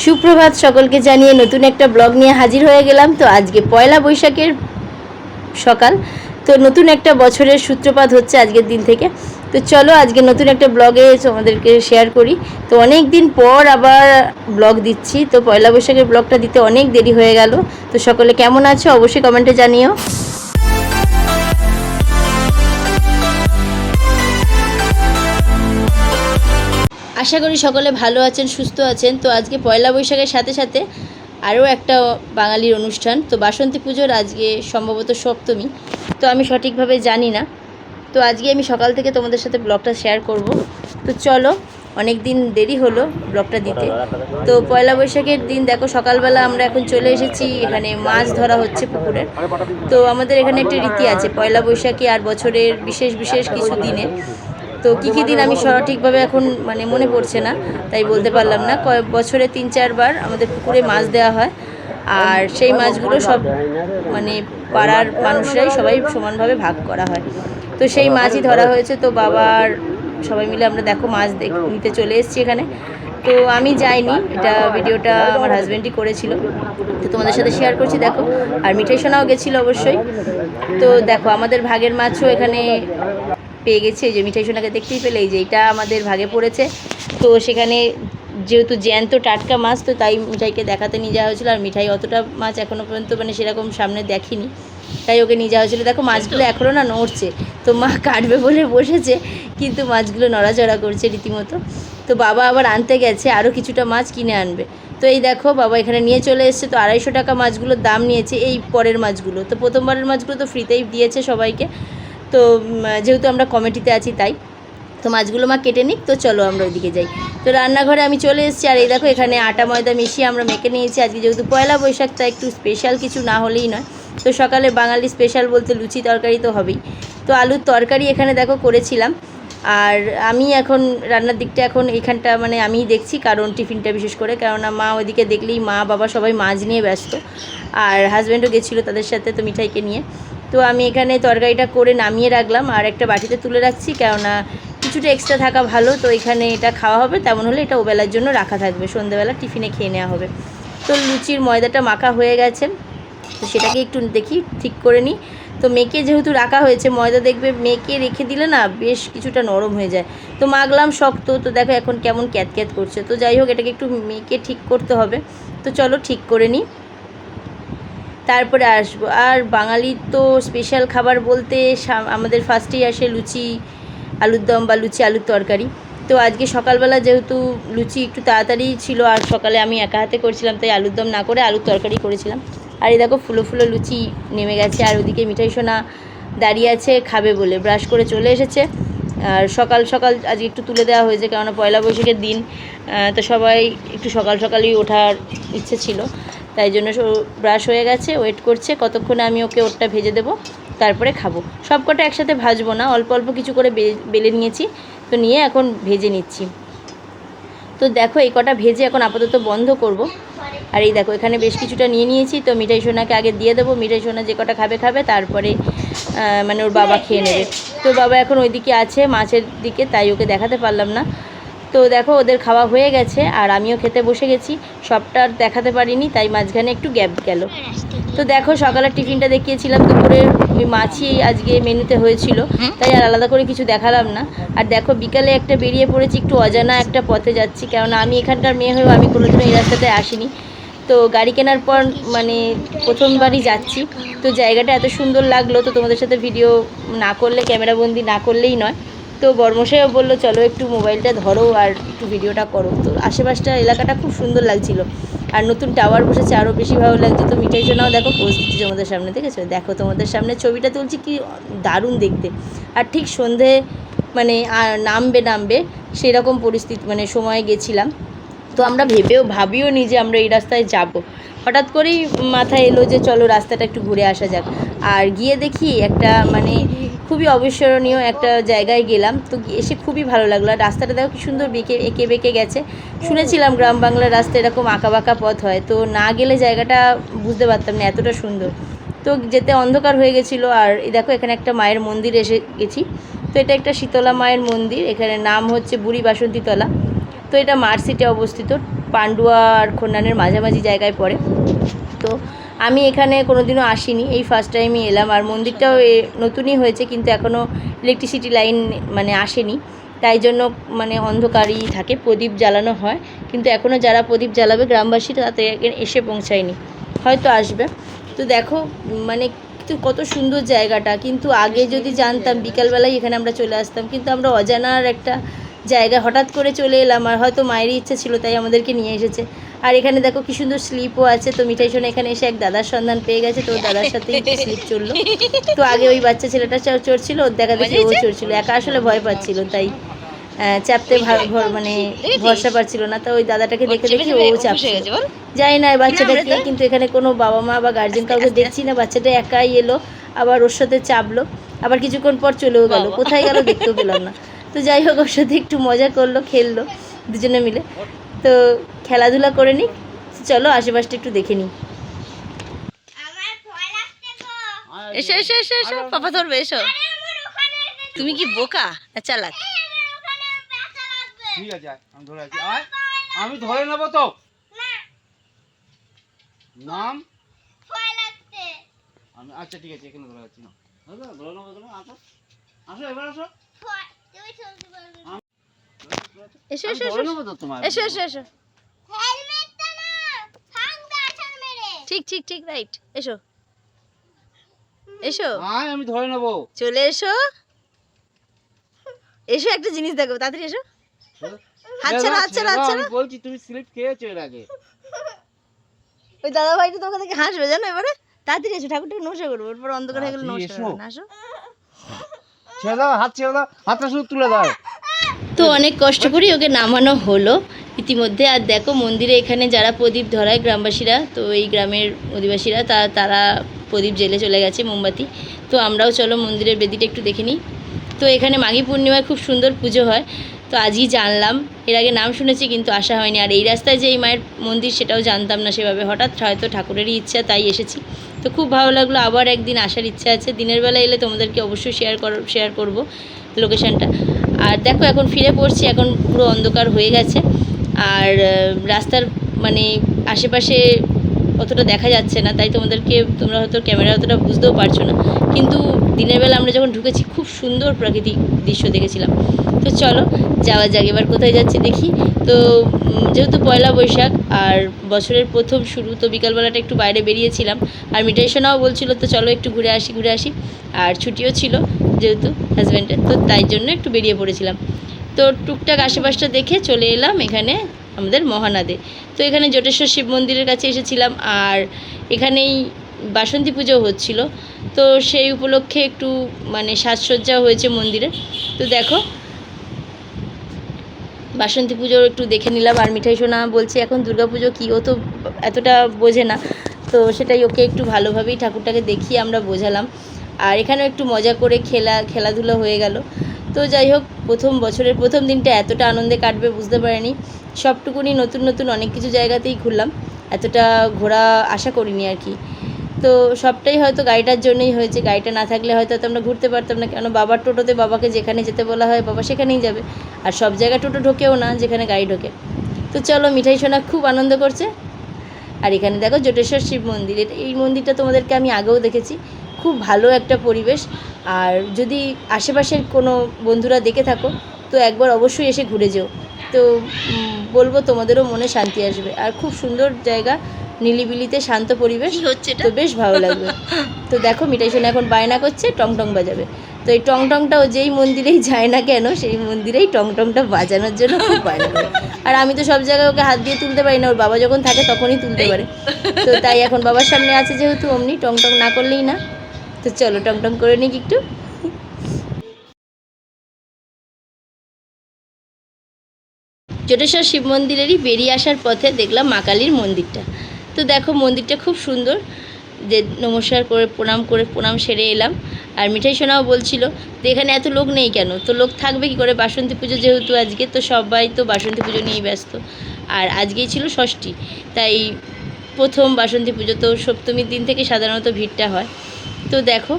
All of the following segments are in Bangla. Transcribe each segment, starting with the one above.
সুপ্রভাত সকলকে জানিয়ে নতুন একটা ব্লগ নিয়ে হাজির হয়ে গেলাম। তো আজকে পয়লা বৈশাখের সকাল। তো নতুন একটা বছরের সূত্রপাত হচ্ছে আজকের দিন থেকে। তো চলো আজকে নতুন একটা ব্লগে তোমাদেরকে শেয়ার করি। তো অনেক দিন পর আবার ব্লগ দিচ্ছি। তো পয়লা বৈশাখের ব্লগটা দিতে অনেক দেরি হয়ে গেল। তো সকলে কেমন আছো? অবশ্যই কমেন্টে জানিও। আশা করি সকলে ভালো আছেন, সুস্থ আছেন। তো আজকে পয়লা বৈশাখের সাথে সাথে আরও একটা বাঙালির অনুষ্ঠান। তো বাসন্তী পুজোর আজকে সম্ভবত সপ্তমী। তো আমি সঠিকভাবে জানি না। তো আজকে আমি সকাল থেকে তোমাদের সাথে ব্লগটা শেয়ার করব। তো চলো অনেক দিন দেরি হলো ব্লগটা দিতে। তো পয়লা বৈশাখের দিন দেখো, সকালবেলা আমরা এখন চলে এসেছি, এখানে মাছ ধরা হচ্ছে পুকুরে। তো আমাদের এখানে একটা রীতি আছে, পয়লা বৈশাখী আর বছরের বিশেষ বিশেষ কিছু দিনে। তো কী কী দিন আমি সঠিকভাবে এখন মানে মনে পড়ছে না, তাই বলতে পারলাম না। কয়েক বছরে তিন চারবার আমাদের পুকুরে মাছ দেওয়া হয়। আর সেই মাছগুলো সব মানে পাড়ার মানুষরাই সবাই সমানভাবে ভাগ করা হয়। তো সেই মাছই ধরা হয়েছে। তো বাবার সবাই মিলে আমরা দেখো মাছ নিতে চলে এসেছি এখানে। তো আমি যাইনি, এটা ভিডিওটা আমার হাজব্যান্ডই করেছিল। তো তোমাদের সাথে শেয়ার করছি, দেখো। আর মিঠাই সোনাও গেছিল অবশ্যই। তো দেখো, আমাদের ভাগের মাছও এখানে পেয়ে গেছে এই যে মিঠাই সোনাকে দেখতেই পেলে এই যে এটা আমাদের ভাগে পড়েছে। তো সেখানে যেহেতু জ্যান্ত টাটকা মাছ তো তাই মিঠাইকে দেখাতে নিয়ে যাওয়া হয়েছিলো আর মিঠাই অতটা মাছ এখনও পর্যন্ত মানে সেরকম সামনে দেখিনি। তাই ওকে নিয়ে যাওয়া হয়েছিলো। দেখো মাছগুলো এখনও না নড়ছে তো মা কাটবে বলে বসেছে কিন্তু মাছগুলো নড়াচড়া করছে রীতিমতো। তো বাবা আবার আনতে গেছে আরও কিছুটা মাছ কিনে আনবে। তো এই দেখো বাবা এখানে নিয়ে চলে এসছে তো আড়াইশো টাকা মাছগুলোর দাম নিয়েছে এই পরের মাছগুলো। তো প্রথমবারের মাছগুলো তো ফ্রিতেই দিয়েছে সবাইকে। তো যেহেতু আমরা কমিটিতে আছি তাই, তো মাছগুলো মা কেটে নিক, তো চলো আমরা ওইদিকে যাই। তো রান্নাঘরে আমি চলে এসেছি, আর এই দেখো এখানে আটা ময়দা মিশিয়ে আমরা মেখে নিয়েছি। আজকে যেহেতু পয়লা বৈশাখ তা একটু স্পেশাল কিছু না হলেই নয়। তো সকালে বাঙালি স্পেশাল বলতে লুচি তরকারি তো হবেই। তো আলুর তরকারি এখানে দেখো করেছিলাম, আর আমি এখন রান্নার দিকটা এখন এখানটা মানে আমিই দেখছি, কারণ টিফিনটা বিশেষ করে, কেননা মা ওইদিকে দেখলেই মা বাবা সবাই মাছ নিয়ে ব্যস্ত। আর হাজব্যান্ডও গেছিল তাদের সাথে তো মিঠাইকে নিয়ে। তো আমি এখানে তরকারিটা করে নামিয়ে রাখলাম আর একটা বাটিতে তুলে রাখছি, কেননা কিছুটা এক্সট্রা থাকা ভালো, তো এখানে এটা খাওয়া হবে। তেমন হলে এটা ওবেলার জন্য রাখা থাকবে সন্ধ্যাবেলা টিফিনে খেয়ে নেওয়া হবে। তো লুচির ময়দাটা মাখা হয়ে গেছে, তো সেটাকে একটু দেখি, ঠিক করে নিই। তো মেখে যেহেতু রাখা হয়েছে, ময়দা দেখবে মেখে রেখে দিলে না বেশ কিছুটা নরম হয়ে যায়। তো মাগলাম শক্ত, তো দেখো এখন কেমন ক্যাত ক্যাত করছে। তো যাই হোক, এটাকে একটু মেখে ঠিক করতে হবে। তো চলো ঠিক করে নিই। তারপরে আসব। আর বাঙালির তো স্পেশাল খাবার বলতে আমাদের ফার্স্টেই আসে লুচি, আলুর দম বা লুচি, আলুর তরকারি। তো আজকে সকালবেলা যেহেতু লুচি একটু তাড়াতাড়ি ছিল, আর সকালে আমি একা হাতে করছিলাম, তাই আলুর দম না করে আলুর তরকারি করেছিলাম। আর এই দেখো ফুলো ফুলো লুচি নেমে গেছে, আর ওদিকে মিঠাই সোনা দাঁড়িয়ে আছে, খাবে বলে ব্রাশ করে চলে এসেছে। আর সকাল সকাল আজকে একটু তুলে দেওয়া হয়েছে, কেননা পয়লা বৈশাখের দিন তো সবাই একটু সকাল সকালই ওঠার ইচ্ছে ছিল। তাই জন্য ব্রাশ হয়ে গেছে ওয়েট করছে, কতক্ষণে আমি ওকে ওরটা ভেজে দেবো, তারপরে খাব। সব কটা একসাথে ভাজবো না, অল্প অল্প কিছু করে বেলে নিয়েছি, তো নিয়ে এখন ভেজে নিচ্ছি। তো দেখো এই কটা ভেজে এখন আপাতত বন্ধ করব। আর এই দেখো এখানে বেশ কিছুটা নিয়ে নিয়েছি, তো মিঠাই সোনাকে আগে দিয়ে দেবো, মিঠাই সোনা যে কটা খাবে খাবে, তারপরে মানে ওর বাবা খেয়ে নেবে। তো বাবা এখন ওইদিকে আছে মাছের দিকে, তাই ওকে দেখাতে পারলাম না। তো দেখো, ওদের খাওয়া হয়ে গেছে, আর আমিও খেতে বসে গেছি। সবটা আর দেখাতে পারিনি, তাই মাঝখানে একটু গ্যাপ গেল। তো দেখো সকালের টিফিনটা দেখিয়েছিলাম দুপুরের মাছই আজকে মেনুতে হয়েছিল। তাই আর আলাদা করে কিছু দেখালাম না। আর দেখো, বিকালে একটা বেরিয়ে পড়েছি, একটু অজানা একটা পথে যাচ্ছি, কেননা আমি এখানকার মেয়ে হয়েও আমি কোনোদিনও এই রাস্তাতে আসিনি। তো গাড়ি কেনার পর মানে প্রথমবারই যাচ্ছি। তো জায়গাটা এত সুন্দর লাগল, তো তোমাদের সাথে ভিডিও না করলে, ক্যামেরাবন্দি না করলেই নয়। তো বর্মশাইও বলল, চলো একটু মোবাইলটা ধরো আর একটু ভিডিওটা করো। তো আশেপাশটা এলাকাটা খুব সুন্দর লাগছিল। আর নতুন টাওয়ার বসেছে আরও বেশি ভালো লাগছে। তো মিঠাই জন্যও দেখো পোজ দিচ্ছি তোমাদের সামনে, দেখেছ? দেখো তোমাদের সামনে ছবিটা তুলছি, কি দারুণ দেখতে। আর ঠিক সন্ধে মানে নামবে নামবে, সেরকম পরিস্থিতি মানে সময়ে গেছিলাম। তো আমরা ভেবেও ভাবিও নি যে আমরা এই রাস্তায় যাব। হঠাৎ করেই মাথায় এলো যে চলো রাস্তাটা একটু ঘুরে আসা যাক। আর গিয়ে দেখি একটা মানে খুবই অবিস্মরণীয় একটা জায়গায় গেলাম। তো এসে খুবই ভালো লাগল। আর রাস্তাটা দেখো কি সুন্দর বেঁকে, এঁকে বেঁকে গেছে। শুনেছিলাম গ্রাম বাংলার রাস্তা এরকম আঁকা বাঁকা পথ হয়। তো না গেলে জায়গাটা বুঝতে পারতাম না, এতটা সুন্দর। তো যেতে অন্ধকার হয়ে গেছিল। আর দেখো এখানে একটা মায়ের মন্দির এসে গেছি। তো এটা একটা শীতলা মায়ের মন্দির। এখানে নাম হচ্ছে বুড়ি বাসন্তীতলা। তো এটা মার্সিটে অবস্থিত, পান্ডুয়া আর খন্ডানের মাঝামাঝি জায়গায় পড়ে। তো আমি এখানে কোনোদিনও আসিনি, এই ফার্স্ট টাইমই এলাম। আর মন্দিরটাও এ নতুনই হয়েছে, কিন্তু এখনও ইলেকট্রিসিটি লাইন মানে আসেনি। তাই জন্য মানে অন্ধকারই থাকে, প্রদীপ জ্বালানো হয়। কিন্তু এখনও যারা প্রদীপ জ্বালাবে গ্রামবাসী, তাতে এসে পৌঁছায়নি। হয়তো আসবে। তো দেখো মানে কিন্তু কত সুন্দর জায়গাটা। কিন্তু আগে যদি জানতাম, বিকালবেলায় এখানে আমরা চলে আসতাম। কিন্তু আমরা অজানার একটা জায়গা হঠাৎ করে চলে এলাম আর হয়তো মায়েরই ইচ্ছে ছিল তাই আমাদেরকে নিয়ে এসেছে। আর এখানে দেখো কি সুন্দর স্লিপও আছে। তো মিঠাই সোনা এখানে এসে এক দাদার সন্ধান পেয়ে গেছে। তো দাদার সাথেই স্লিপ চলল। তো আগে ওই বাচ্চা ছেলেটা চড়ছিল ওর দেখা দেখি ও চড়ছিল। একা আসলে ভয় পাচ্ছিল তাই চাপতে মানে ভরসা পাচ্ছিল না। তো ওই দাদাটাকে দেখে দেখে ও চাপছিল। যাই না বাচ্চাটাকে কিন্তু এখানে কোনো বাবা মা বা গার্জেন কাউকে দেখছি না। বাচ্চাটা একাই এলো আবার ওর সাথে চাপলো। আবার কিছুক্ষণ পর চলেও গেল। কোথায় গেল দেখতেও পেলাম না। তো যাই হোক ওর সাথে একটু মজা করল খেললো দুজনে মিলে। তো খেলাধুলা করে নিই চলো আশেপাশটা একটু দেখে নিই। এসো এসো এসো এসো। পাপা ধরবে এসো। তুমি কি বোকা চালাক? আমার ওখানে ব্যথা লাগবে ঠিক আছে আমি ধরে আছি। আয় আমি ধরে নেব তো। নাম? আমি আচ্ছা ঠিক আছে এখানে ধরে আছি না ধরে নেব আসো এবার আসো। এসো এসো এসো এসো এসো এসো। হেলমেটটা না ভাঙবে আছাড় মেরে। ঠিক ঠিক ঠিক রাইট এসো। এসো। আয় আমি ধরে নেব। চলে এসো। এসো একটা জিনিস দেখো তাড়াতাড়ি এসো। হাত ছাড়া, হাত ছাড়া, হাত ছাড়া। আমি বলছি তুমি স্লিপ খেয়েছো এর আগে। ওই দাদা ভাইটা তোমাকে দেখে হাসবে জানো এবারে? তাড়াতাড়ি এসো ঠাকুরটাকে নমস্কার করব এরপর অন্ধকার হয়ে গেলে নমস্কার না আসো। তো অনেক কষ্ট করে ওকে নামানো হলো। ইতিমধ্যে আর দেখো মন্দিরে এখানে যারা প্রদীপ ধরায় গ্রামবাসীরা, তো এই গ্রামের অধিবাসীরা, তা, তারা প্রদীপ জেলে চলে গেছে মোমবাতি। তো আমরাও চলো মন্দিরের বেদিটা একটু দেখে নিই। তো এখানে মাঘী পূর্ণিমায় খুব সুন্দর পুজো হয়। তো আজই জানলাম। এর আগে নাম শুনেছি কিন্তু আসা হয়নি। আর এই রাস্তায় যে এই মায়ের মন্দির সেটাও জানতাম না সেভাবে। হঠাৎ হয়তো ঠাকুরেরই ইচ্ছা, তাই এসেছি। তো খুব ভালো লাগল। আবার একদিন আসার ইচ্ছা আছে। দিনের বেলা এলে তোমাদেরকে অবশ্যই শেয়ার কর শেয়ার করব লোকেশানটা আর দেখো, এখন ফিরে পড়ছি। এখন পুরো অন্ধকার হয়ে গেছে। আর রাস্তার মানে আশেপাশে অতটা দেখা যাচ্ছে না। তাই তোমাদেরকে, তোমরা হয়তো ক্যামেরা অতটা বুঝতেও পারছ না। কিন্তু দিনের বেলা আমরা যখন ঢুকেছি, খুব সুন্দর প্রাকৃতিক দৃশ্য দেখেছিলাম। তো চলো, যাওয়া যাক, এবার কোথায় যাচ্ছি দেখি। তো যেহেতু পয়লা বৈশাখ, আর বছরের প্রথম শুরু, তো বিকালবেলাটা একটু বাইরে বেরিয়েছিলাম। আর মিঠাই বলছিল, তো চলো একটু ঘুরে আসি ঘুরে আসি। আর ছুটিও ছিল, যেহেতু হাজব্যান্ডের তো তাই জন্য একটু বেরিয়ে পড়েছিলাম। তো টুকটাক আশেপাশটা দেখে চলে এলাম এখানে আমাদের মহানাদে। তো এখানে জটেশ্বর শিব মন্দিরের কাছে এসেছিলাম, আর এখানেই বাসন্তী পুজো হচ্ছিল। তো সেই উপলক্ষে একটু মানে সাজসজ্জা হয়েছে মন্দিরে। তো দেখো বাসন্তী পুজোর একটু দেখে নিলাম, আর মিঠাই সোনা বলছে এখন পুজো কী? ও তো এতটা বোঝে না। তো সেটাই ওকে একটু ভালোভাবেই ঠাকুরটাকে দেখিয়ে আমরা বোঝালাম। আর এখানেও একটু মজা করে খেলা, খেলাধুলো হয়ে গেল। তো যাই হোক, প্রথম বছরের প্রথম দিনটা এতটা আনন্দে কাটবে বুঝতে পারিনি। সবটুকুনি নতুন নতুন অনেক কিছু জায়গাতেই ঘুরলাম। এতটা ঘোরা আশা করিনি আর কি। তো সবটাই হয়তো গাড়িটার জন্যই হয়েছে। গাড়িটা না থাকলে হয়তো আমরা ঘুরতে পারতাম না। কেন? বাবার টোটোতে বাবাকে যেখানে যেতে বলা হয়, বাবা সেখানেই যাবে। আর সব জায়গায় টোটো ঢোকেও না, যেখানে গাড়ি ঢোকে। তো চলো, মিঠাই সোনা খুব আনন্দ করছে। আর এখানে দেখো জটেশ্বর শিব মন্দির। এই মন্দিরটা তোমাদেরকে আমি আগেও দেখেছি। খুব ভালো একটা পরিবেশ। আর যদি আশেপাশের কোনো বন্ধুরা দেখে থাকো, তো একবার অবশ্যই এসে ঘুরে যেও। তো বলব তোমাদেরও মনে শান্তি আসবে। আর খুব সুন্দর জায়গা। নিলিবিলিতে শান্ত পরিবেশ। হচ্ছে তো বেশ ভালো লাগবে তো দেখো মিঠাই সোনা এখন বায়না করছে টং টং বাজাবে। তো এই টং টংটাও যেই মন্দিরেই যায় না কেন সেই মন্দিরেই টং টংটা বাজানোর জন্য খুব বায়না করে। আর আমি তো সব জায়গায় ওকে হাত দিয়ে তুলতে পারি না ওর বাবা যখন থাকে তখনই তুলতে পারে। তো তাই এখন বাবার সামনে আছে যেহেতু অমনি টং টং না করলেই না। তো চলো টং টং করে নিক একটু। জটেশ্বর শিব মন্দিরেরই বেরিয়ে আসার পথে দেখলাম মা কালীর মন্দিরটা। তো দেখো, মন্দিরটা খুব সুন্দর। যে নমস্কার করে, প্রণাম করে, প্রণাম সেরে এলাম। আর মিঠাই সোনাও বলছিল, তো এখানে এত লোক নেই কেন? তো লোক থাকবে কি করে? বাসন্তী পুজো যেহেতু আজকে, তো সবাই তো বাসন্তী পুজো নিয়েই ব্যস্ত। আর আজকেই ছিল ষষ্ঠী, তাই প্রথম বাসন্তী পুজো। তো সপ্তমীর দিন থেকে সাধারণত ভিড়টা হয়। তো দেখো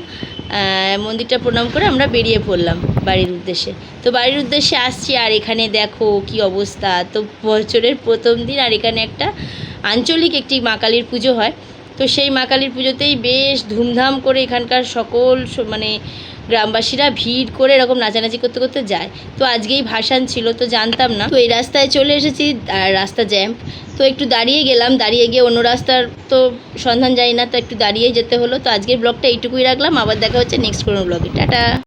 মন্দিরটা প্রণাম করে আমরা বেরিয়ে পড়লাম বাড়ির উদ্দেশ্যে। তো বাড়ির উদ্দেশ্যে আসছি, আর এখানে দেখো কি অবস্থা। তো বছরের প্রথম দিন, আর এখানে একটা আঞ্চলিক একটি মা কালীর পুজো হয়। তো সেই মা কালীর পুজোতেই বেশ ধুমধাম করে এখানকার সকল মানে গ্রামবাসীরা ভিড় করে এরকম নাচানাচি করতে করতে যায়। তো আজকেই ভাসান ছিল, তো জানতাম না। তো এই রাস্তায় চলে এসেছি রাস্তা জ্যাম। তো একটু দাঁড়িয়ে গেলাম, দাঁড়িয়ে গিয়ে অন্য রাস্তার তো সন্ধান যাই না, তো একটু দাঁড়িয়েই যেতে হলো। তো আজকের ব্লগটা এইটুকুই রাখলাম, আবার দেখা হচ্ছে নেক্সট কোনো ব্লগে। টাটা!